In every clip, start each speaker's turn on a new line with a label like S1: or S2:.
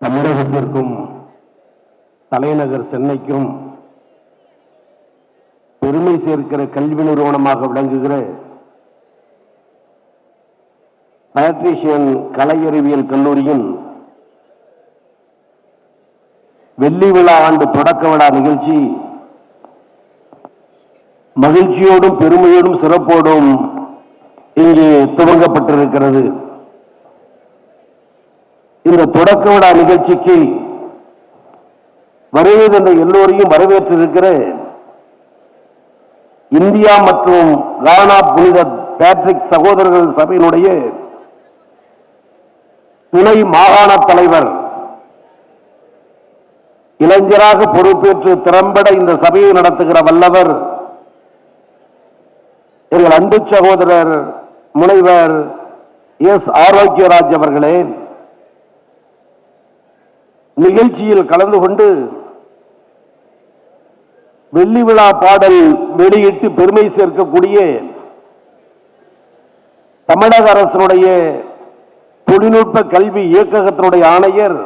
S1: தமிழகத்திற்கும் தலைநகர் சென்னைக்கும் பெருமை சேர்க்கிற கல்வி நிறுவனமாக விளங்குகிற பேட்ரிஷியன் கலை அறிவியல் கல்லூரியின் வெள்ளி விழா ஆண்டு தொடக்க விழா நிகழ்ச்சி மகிழ்ச்சியோடும் பெருமையோடும் சிறப்போடும் இங்கே துவங்கப்பட்டிருக்கிறது. இந்த தொடக்க விழா நிகழ்ச்சிக்கு வருகை தந்த எல்லோரையும் வரவேற்றிருக்கிற இந்தியா மற்றும் கானா புனித பேட்ரிக் சகோதரர்கள் சபையினுடைய துணை மாகாண தலைவர் இளைஞராக பொறுப்பேற்று திறம்பட இந்த சபையை நடத்துகிற வல்லவர் எங்கள் அன்பு சகோதரர் முனைவர் எஸ். ஆரோக்கியராஜ் அவர்களே நிகழ்ச்சியில் கலந்து கொண்டு வெள்ளி விழா பாடல் வெளியிட்டு பெருமை சேர்க்கக்கூடிய தமிழக அரசனுடைய தொழில்நுட்ப கல்வி இயக்ககத்தினுடைய ஆணையர்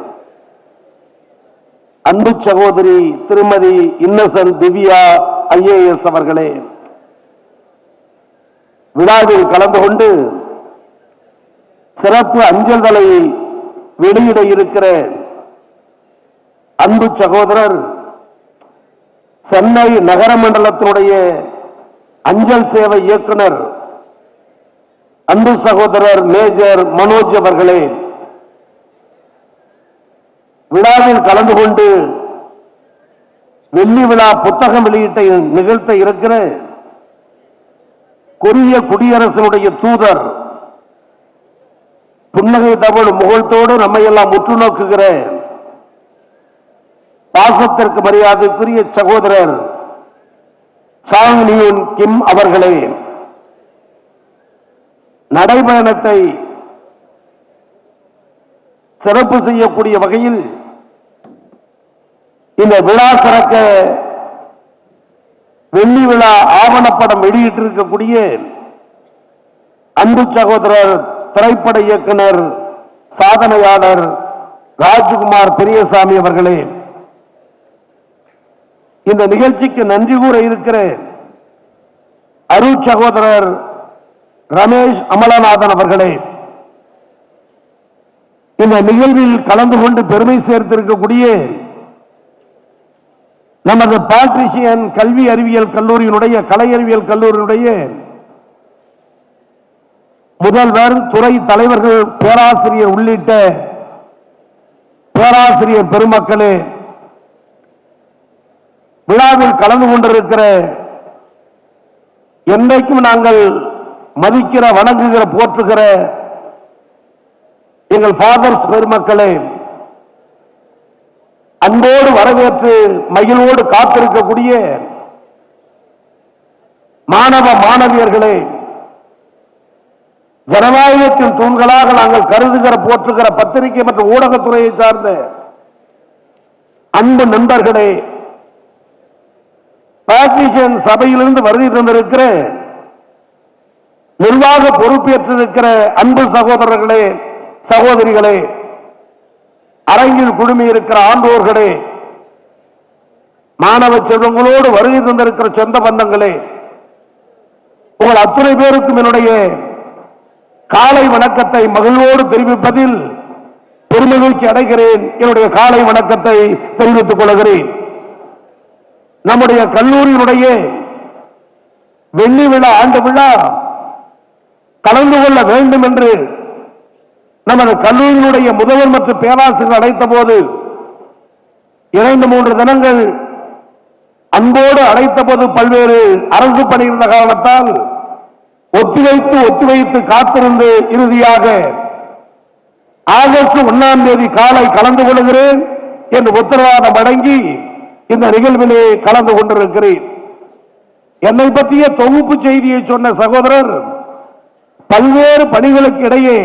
S1: அன்பு சகோதரி திருமதி இன்னசன் திவ்யா ஐஏஎஸ் அவர்களே விழாவில் கலந்து கொண்டு சிறப்பு அஞ்சல் தலை வெளியிட இருக்கிற அன்பு சகோதரர் சென்னை நகர மண்டலத்தினுடைய அஞ்சல் சேவை இயக்குனர் அன்பு சகோதரர் மேஜர் மனோஜ் அவர்களே விழாவில் கலந்து கொண்டு வெள்ளி விழா புத்தகம் வெளியிட்ட நிகழ்த்த இருக்கிற கொரிய குடியரசனுடைய தூதர் புன்னகை தமிழ் முகழ்த்தோடு நம்மையெல்லாம் உற்று நோக்குகிறேன் பாசத்திற்கு மரியாதைக்குரிய சகோதரர் சாங்லியூன் கிம் அவர்களே நடைபயணத்தை சிறப்பு செய்யக்கூடிய வகையில் இந்த விழா சிறக்க வெள்ளி விழா ஆவணப்படம் வெளியிட்டிருக்கக்கூடிய அன்பு சகோதரர் திரைப்பட இயக்குனர் சாதனையாளர் ராஜ்குமார் பெரியசாமி அவர்களே இந்த நிகழ்ச்சிக்கு நன்றி கூற இருக்கிற அருள் சகோதரர் ரமேஷ் அமலநாதன் அவர்களே. இந்த நிகழ்வில் கலந்து கொண்டு பெருமை சேர்த்திருக்கக்கூடிய நமது பாட்ரிஷியன் கல்வி அறிவியல் கல்லூரியினுடைய கலை அறிவியல் கல்லூரியினுடைய முதல்வர் துறை தலைவர்கள் பேராசிரியர் உள்ளிட்ட பேராசிரியர் பெருமக்களே விழாவில் கலந்து கொண்டிருக்கிற என்றைக்கும் நாங்கள் மதிக்கிற வணங்குகிற போற்றுகிற எங்கள் ஃபாதர்ஸ் பெருமக்களே அன்போடு வரவேற்று மகிழ்வோடு காத்திருக்கக்கூடிய மாணவ மாணவியர்களே ஜனநாயகத்தின் தூண்களாக நாங்கள் கருதுகிற போற்றுகிற பத்திரிகை மற்றும் ஊடகத்துறையை சார்ந்த அன்பு நண்பர்களே பாட்ரிஷியன் சபையிலிருந்து வருகை தந்திருக்கிற நிர்வாக பொறுப்பேற்றிருக்கிற அன்பு சகோதரர்களே சகோதரிகளே அரங்கில் குழுமி இருக்கிற ஆண்டோர்களே மாணவ செல்வங்களோடு வருகை தந்திருக்கிற சொந்த பந்தங்களே உங்கள் அத்துணை பேருக்கும் என்னுடைய காலை வணக்கத்தை மகிழ்வோடு தெரிவிப்பதில் பெருமகிழ்ச்சி அடைகிறேன். என்னுடைய காலை வணக்கத்தை தெரிவித்துக் கொள்கிறேன். நம்முடைய கல்லூரியினுடைய வெள்ளி விழா ஆண்டு விழா கலந்து கொள்ள வேண்டும் என்று நமது கல்லூரியினுடைய முதல்வர் மற்றும் பேராசிரியர் அழைத்த போது இரண்டு மூன்று தினங்கள் அன்போடு அழைத்த போது பல்வேறு அரசு பணி இருந்த காரணத்தால் ஒத்திவைத்து ஒத்திவைத்து காத்திருந்து இறுதியாக ஆகஸ்ட் ஒன்னாம் தேதி காலை கலந்து கொள்கிறேன் என்று உத்தரவாதம் வழங்கி இந்த நிகழ்விலே கலந்து கொண்டிருக்கிறேன். என்னை பற்றிய தொகுப்பு செய்தியை சொன்ன சகோதரர் பல்வேறு பணிகளுக்கு இடையே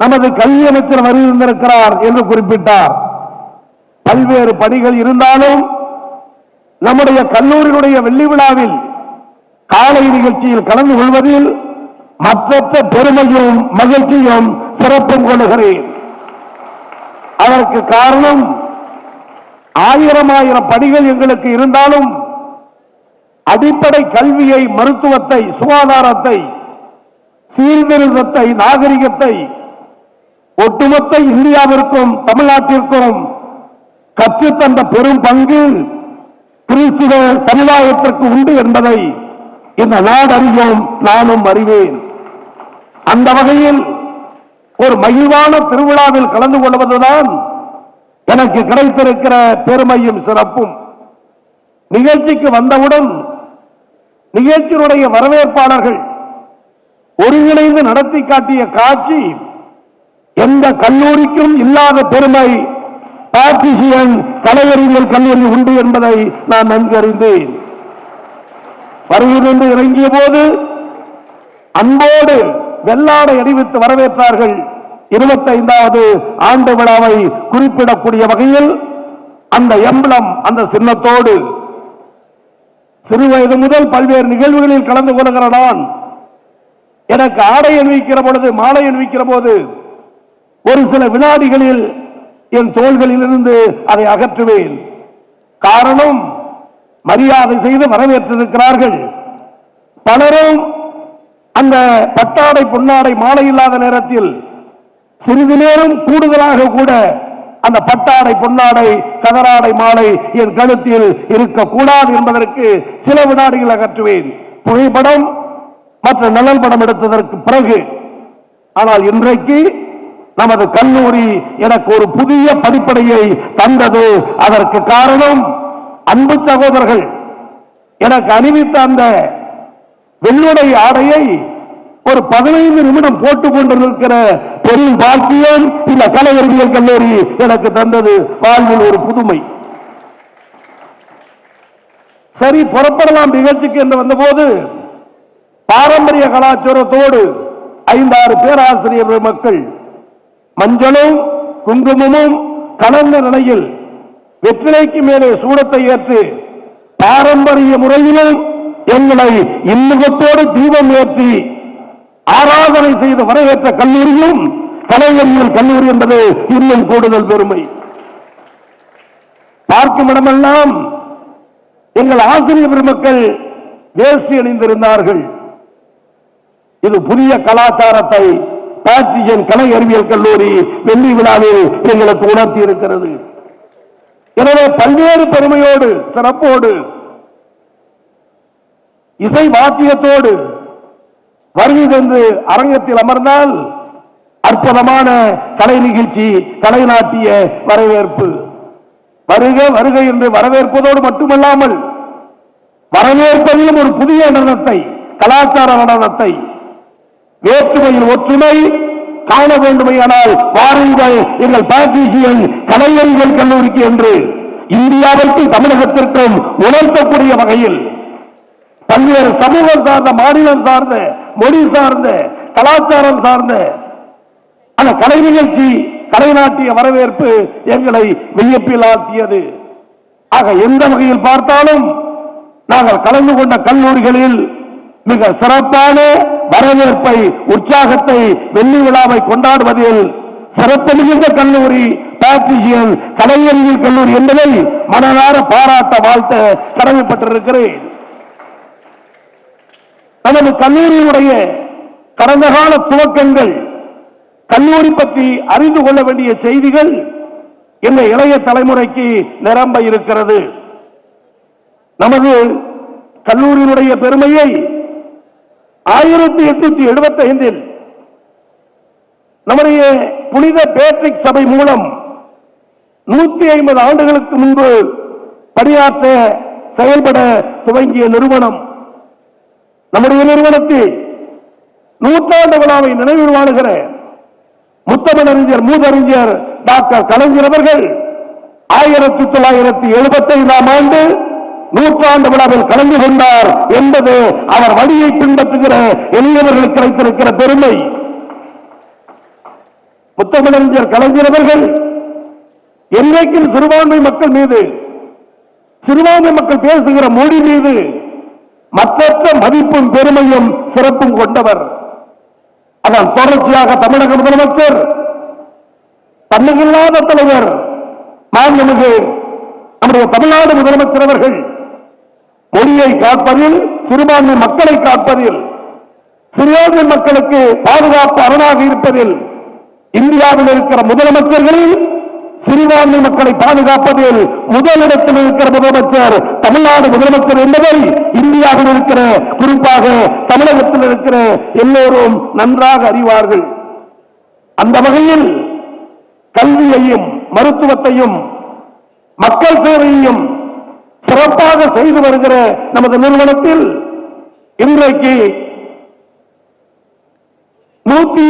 S1: நமது கல்வி அமைச்சர் வருகின்றிருக்கிறார் என்று குறிப்பிட்டார். பல்வேறு பணிகள் இருந்தாலும் நம்முடைய கல்லூரியினுடைய வெள்ளி விழாவில் காலை நிகழ்ச்சியில் கலந்து கொள்வதில் மற்றற்ற பெருமையும் மகிழ்ச்சியும் சிறப்பும் கொள்கிறேன் அதற்கு காரணம் ஆயிரம் ஆயிரம் படிகள் எங்களுக்கு இருந்தாலும் அடிப்படை கல்வியை மருத்துவத்தை சுகாதாரத்தை சீர்திருத்தத்தை நாகரிகத்தை ஒட்டுமொத்த இந்தியாவிற்கும் தமிழ்நாட்டிற்கும் கற்றுத்தந்த பெரும் பங்கு கிறிஸ்துவ சமுதாயத்திற்கு உண்டு என்பதை இந்த நாடறியும் நானும் அறிவேன். அந்த வகையில் ஒரு மகிழ்வான திருவிழாவில் கலந்து கொள்வதுதான் எனக்கு கிடைத்திருக்கிற பெருமையும் சிறப்பும். நிகழ்ச்சிக்கு வந்தவுடன் நிகழ்ச்சியினுடைய வரவேற்பாளர்கள் ஒருங்கிணைந்து நடத்தி காட்டிய காட்சி எந்த கல்லூரிக்கும் இல்லாத பெருமை. பார்ட்டிசியன் கலையறிஞர் கல்லூரி உண்டு என்பதை நான் நன்கு அறிந்தேன். வருகிறது இறங்கிய போது அன்போடு வெள்ளாடை அறிவித்து வரவேற்றார்கள். இருபத்தைந்தாவது ஆண்டு விழாவை குறிப்பிடக்கூடிய வகையில் அந்த எம்பளம் அந்த சின்னத்தோடு சிறுவயது முதல் பல்வேறு நிகழ்வுகளில் கலந்து கொள்கிற நான். எனக்கு ஆடை அணிவிக்கிற பொழுது மாலை அணிவிக்கிற போது ஒரு சில வினாடிகளில் என் தோள்களில் இருந்து அதை அகற்றுவேன். காரணம் மரியாதை செய்து வரவேற்றிருக்கிறார்கள். பலரும் அந்த பட்டாடை பொன்னாடை மாலை இல்லாத நேரத்தில் சிறிது நேரம் கூடுதலாக கூட அந்த பட்டாடை பொன்னாடை கதராடை மாலை என் கழுத்தில் இருக்கக்கூடாது என்பதற்கு சில வினாடிகள் அகற்றுவேன். புகைப்படம் மற்ற நலன் படம் எடுத்ததற்கு பிறகு. ஆனால் இன்றைக்கு நமது கல்லூரி எனக்கு ஒரு புதிய படிப்படையை தந்தது. அதற்கு காரணம் அன்பு சகோதரர்கள். எனக்கு அணிவித்த அந்த வெள்ளுடை ஆடையை ஒரு பதினைந்து நிமிடம் போட்டுக் கொண்டு நிற்கிற பெரும் பாக்கியம் இந்த கலை அறிவியல் கல்லூரி எனக்கு தந்தது வாழ்வில் ஒரு புதுமை. சரி புறப்படலாம் நிகழ்ச்சிக்கு என்று வந்தபோது பாரம்பரிய கலாச்சாரத்தோடு ஐந்தாறு பேராசிரியர் மக்கள் மஞ்சளும் குங்குமமும் கலந்த நிலையில் வெற்றிலைக்கு மேலே சூடத்தை ஏற்று பாரம்பரிய முறையிலும் எங்களை இன்முகத்தோடு தீபம் ஏற்றி ஆராதனை செய்து வரவேற்ற கல்லூரியும் கலைஞர்கள் கல்லூரி என்பது இன்னும் கூடுதல் பெருமை. பார்க்கும் இடமெல்லாம் எங்கள் ஆசிரியர் பெருமக்கள் வேசி அணிந்திருந்தார்கள். இது புதிய கலாச்சாரத்தை பாட்சியன் கலை அறிவியல் கல்லூரி வெள்ளி விழாவில் எங்களுக்கு உணர்த்தி இருக்கிறது. எனவே பல்வேறு பெருமையோடு சிறப்போடு இசை வாத்தியத்தோடு வருகை தந்து அரங்கத்தில் அமர்ந்தால் அற்புதமான கலை நிகழ்ச்சி கலை நாட்டிய வரவேற்பு. வருக வருக என்று வரவேற்பதோடு மட்டுமல்லாமல் வரவேற்பதிலும் ஒரு புதிய நடனத்தை கலாச்சார நடனத்தை வேற்றுமையில் ஒற்றுமை காண வேண்டுமையானால் வாருங்கள் எங்கள் பாட்ரிஷியன் கலைஞர்கள் கல்லூரிக்கு என்று இந்தியாவிற்கும் தமிழகத்திற்கும் உணர்த்தக்கூடிய வகையில் பல்வேறு சமூகம் சார்ந்த மாநிலம் சார்ந்த மொழி சார்ந்த கலாச்சாரம் சார்ந்த அந்த கலை நிகழ்ச்சி கலை நாட்டிய வரவேற்பு எங்களை வியப்பில் ஆத்தியது ஆக எந்த வகையில் பார்த்தாலும் நாங்கள் கலந்து கொண்ட கல்லூரிகளில் மிக சிறப்பான வரவேற்பை உற்சாகத்தை வெள்ளி விழாவை கொண்டாடுவதில் சிறப்பு மிகுந்த கல்லூரி பேட்ரிஷியல் கலைஞரியல் கல்லூரி என்பதை மனதார பாராட்ட வாழ்த்த கடமைப்பட்டிருக்கிறேன். நமது கல்லூரியினுடைய கடந்த கால துவக்கங்கள் கல்லூரி பற்றி அறிந்து கொள்ள வேண்டிய செய்திகள் இந்த இளைய தலைமுறைக்கு நிரம்ப இருக்கிறது. நமது கல்லூரியினுடைய பெருமையை ஆயிரத்தி எட்நூத்தி எழுபத்தி ஐந்தில் நம்முடைய புனித பேட்ரிக் சபை மூலம் நூத்தி ஐம்பது ஆண்டுகளுக்கு முன்பு பணியாற்ற செயல்பட துவங்கிய நிறுவனம். நம்முடைய நிறுவனத்தில் நூற்றாண்டு விழாவை நினைவு வாழுகிற முத்தமிழறிஞர் மூதறிஞர் டாக்டர் கலைஞர் அவர்கள் ஆயிரத்தி தொள்ளாயிரத்தி எழுபத்தி ஐந்தாம் ஆண்டு நூற்றாண்டு விழாவில் கலந்து கொண்டார் என்பது அவர் வழியை பின்பற்றுகிற எளியவர்களுக்கு கிடைத்திருக்கிற பெருமை. முத்தமிழறிஞர் கலைஞர் அவர்கள் என்றைக்கும் சிறுபான்மை மக்கள் மீது சிறுபான்மை மக்கள் பேசுகிற மொழி மீது மற்ற மதிப்பும் பெருமையும் சிறப்பும் கொண்டவர். ஆனால் தொடர்ச்சியாக தமிழக முதலமைச்சர் தன்னையில்லாத தலைவர் மாண்புமிகு நம்முடைய தமிழ்நாடு முதலமைச்சர் அவர்கள் மொழியை காப்பதில் சிறுபான்மை மக்களை காப்பதில் சிறுபான்மை மக்களுக்கு பாதுகாப்பு அரணாக இருப்பதில் இந்தியாவில் இருக்கிற முதலமைச்சர்களில் சிறுபான்மை மக்களை பாதுகாப்பதில் முதலிடத்தில் இருக்கிற முதலமைச்சர் தமிழ்நாடு முதலமைச்சர் என்பதை இந்தியாவில் இருக்கிற குறிப்பாக தமிழகத்தில் இருக்கிற எல்லோரும் நன்றாக அறிவார்கள். அந்த வகையில் கல்வியையும் மருத்துவத்தையும் மக்கள் சேவையையும் சிறப்பாக செய்து வருகிற நமது நிறுவனத்தில் இன்றைக்கு நூத்தி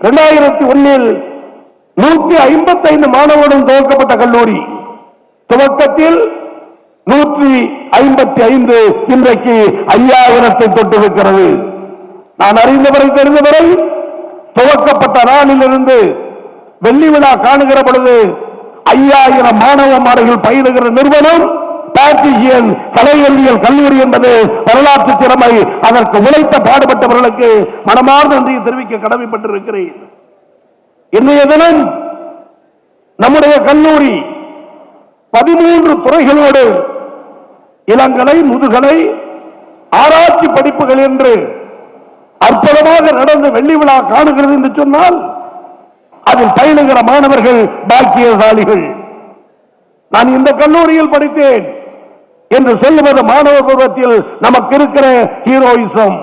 S1: இரண்டாயிரத்தி ஒன்னில் நூத்தி ஐம்பத்தி ஐந்து மாணவர்களுடன் துவக்கப்பட்ட கல்லூரி. துவக்கத்தில் நூற்றி ஐம்பத்தி ஐந்து இன்றைக்கு ஐயாயிரத்தை தொட்டிருக்கிறது. நான் அறிந்தவரை தெரிந்தவரை துவக்கப்பட்ட நாளிலிருந்து வெள்ளி விழா காணுகிற பொழுது ஐயாயிரம் மாணவ மாணவர்கள் பயிலுகிற நிறுவனம் பேட்ரிஷியன் கலையல்வியல் கல்லூரி என்பது வரலாற்று திறமை அதற்கு உழைத்த பாடுபட்டவர்களுக்கு மனமார்ந்த நன்றியை தெரிவிக்க கடமைப்பட்டிருக்கிறேன். இன்றைய தினம் நம்முடைய கல்லூரி பதிமூன்று துறைகளோடு இளங்கலை முதுகலை ஆராய்ச்சி படிப்புகள் என்று அற்புதமாக நடந்த வெள்ளி விழா காணுகிறது என்று சொன்னால் அதில் பயிலுகிற மாணவர்கள் பாக்கியசாலிகள். நான் இந்த கல்லூரியில் படித்தேன் என்று சொல்லுவது மாணவ பருவத்தில் நமக்கு இருக்கிற ஹீரோயிசம்.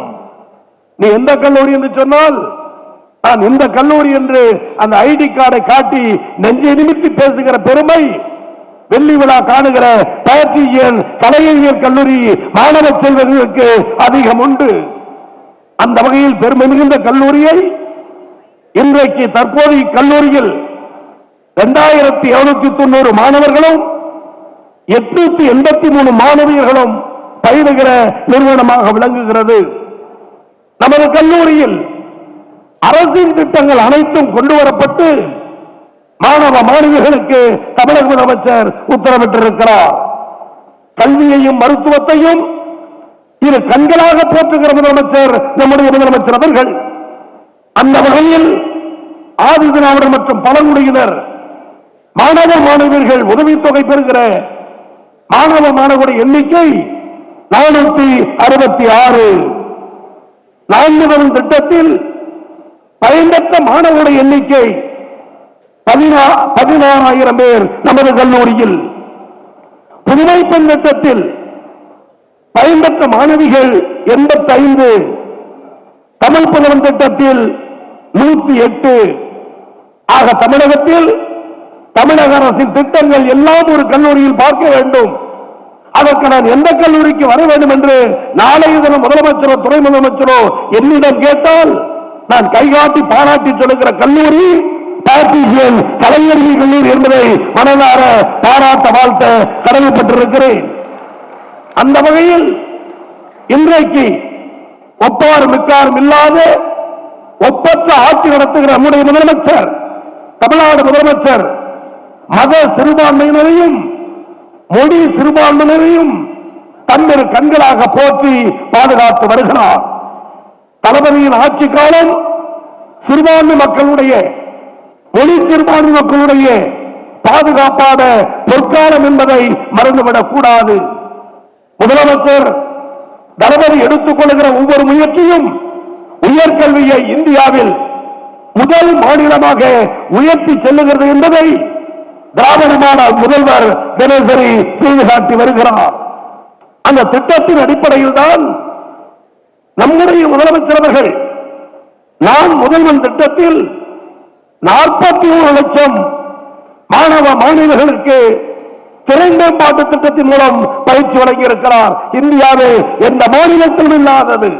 S1: நீ எந்த கல்லூரி என்று சொன்னால் நான் இந்த கல்லூரி என்று அந்த ஐடி கார்டை காட்டி நெஞ்சை நிமித்தி பேசுகிற பெருமை வெள்ளி விழா காணுகிற பயிற்சியியல் கலையியல் கல்லூரி மாணவ செல்வர்களுக்கு அதிகம் உண்டு. அந்த வகையில் பெருமை மிகுந்த கல்லூரியை இன்றைக்கு தற்போது இக்கல்லூரியில் இரண்டாயிரத்தி எழுநூத்தி தொண்ணூறு மாணவர்களும் எட்நூத்தி எண்பத்தி மூணு மாணவியர்களும் பயிலுகிற நிறுவனமாக விளங்குகிறது. நமது கல்லூரியில் அரசின் திட்டங்கள் அனைத்தும் கொண்டு வரப்பட்டு மாணவ மாணவிகளுக்கு தமிழக முதலமைச்சர் உத்தரவிட்டிருக்கிறார். கல்வியையும் மருத்துவத்தையும் இரு கண்களாக போற்றுகிற முதலமைச்சர் நம்முடைய முதலமைச்சர் அவர்கள் அந்த வகையில் ஆதிதிராவிடர் மற்றும் பழங்குடியினர் மாணவ மாணவியர்கள் உதவித்தொகை பெறுகிற மாணவ மாணவருடைய எண்ணிக்கை நானூத்தி அறுபத்தி ஆறு. நான்கு வரும் திட்டத்தில் பயன்பெற்ற மாணவருடைய எண்ணிக்கை பதினா- பதினாறாயிரம் பேர் நமது கல்லூரியில். புதுமை பெண் திட்டத்தில் பயன்பெற்ற மாணவிகள் எண்பத்தி ஐந்து தமிழ் புலவன் திட்டத்தில் நூத்தி எட்டு. ஆக தமிழகத்தில் தமிழக அரசின் திட்டங்கள் எல்லாம் ஒரு கல்லூரியில் பார்க்க வேண்டும். அதற்கு நான் எந்த கல்லூரிக்கு வர வேண்டும் என்று நாளைய தினம் முதலமைச்சரோ துணை முதலமைச்சரோ என்னிடம் கேட்டால் நான் கைகாட்டி பாராட்டி சொல்லுகிற கல்லூரி பார்த்திசியன் கலைஞர்கள் கல்லூரி என்பதை மனதார பாராட்ட வாழ்த்த கடமைப்பட்டிருக்கிறேன். அந்த வகையில் இன்றைக்கு ஒப்பாரும் மிக்காரும் இல்லாத ஒப்பற்ற ஆட்சி நடத்துகிற நம்முடைய முதலமைச்சர் தமிழ்நாடு முதலமைச்சர் மத சிறுபான்மையினரையும் மொழி சிறுபான்மையினரையும் தன்னிரு கண்களாக போற்றி பாதுகாத்து வருகிறார். தளபதியின் ஆட்சி காலம் சிறுபான்மை மக்களுடைய மொழி சிறுபான்மை மக்களுடைய பாதுகாப்பான பொற்காலம் என்பதை மறந்துவிடக் கூடாது. முதலமைச்சர் தளபதி எடுத்துக் கொள்கிற ஒவ்வொரு முயற்சியும் உயர்கல்வியை இந்தியாவில் முதல் மாநிலமாக உயர்த்தி செல்லுகிறது என்பதை திராவிடமான முதல்வர் தினசரி செய்து காட்டி வருகிறார். அந்த திட்டத்தின் அடிப்படையில் தான் நம்முடைய முதலமைச்சர் அவர்கள் நான் முதல்வன் திட்டத்தில் நாற்பத்தி ஒரு லட்சம் மாணவ மாணவிகளுக்கு திறன் திட்டத்தின் மூலம் பயிற்சி வழங்கி இருக்கிறார் இந்தியாவில் எந்த மாநிலத்திலும் இல்லாதது.